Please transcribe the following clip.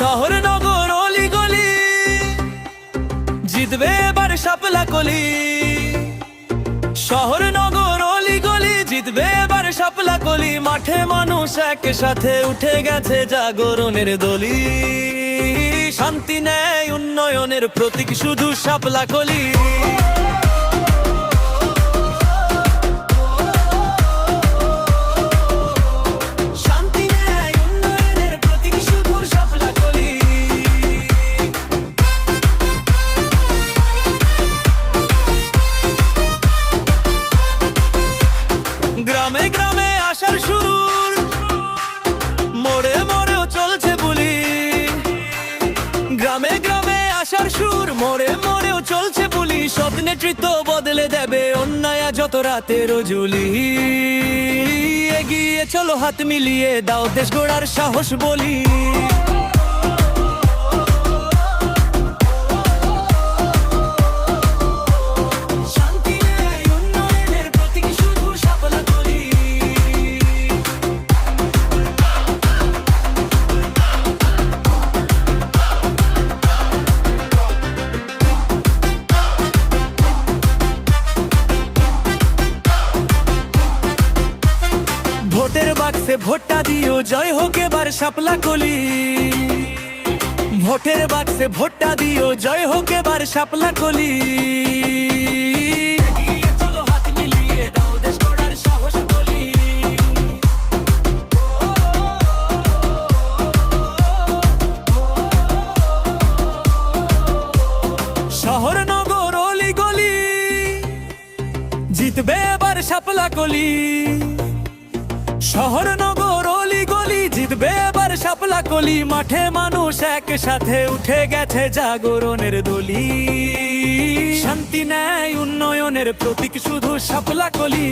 শহর, নগর, অলি গলি। জিতবে এবার সাপলা কলি। শহর, নগর, অলি গলি, জিতবে এবার সাপলা কলি। মাঠে মানুষ একসাথে উঠে গেছে জাগরণের দলি। শান্তি নেয় উন্নয়নের প্রতীক, শুধু সাপলা কলি। আসার সুর, মরে মরেও চলছে পুলিশ সব নেতৃত্ব বদলে দেবে অন্যায় যত রাতে জুলি এগিয়ে চলো হাত মিলিয়ে, দাও দেশ গোড়ার সাহস বলি। ভোটের ভোটটা দিও, জয় হোক এবার শাপলা কলি ভোটের বাক্সে ভোটটা দিও, জয় হোক এবার শাপলা কলি শহর, নগর অলি গলি জিতবে এবার শাপলা কলি শহর, নগর, অলি গলি জিতবে এবার সাপলা কলি। মাঠে মানুষ একসাথে উঠে গেছে জাগরণের দলি। শান্তি নেয় উন্নয়নের প্রতীক শুধু সাপলা কলি।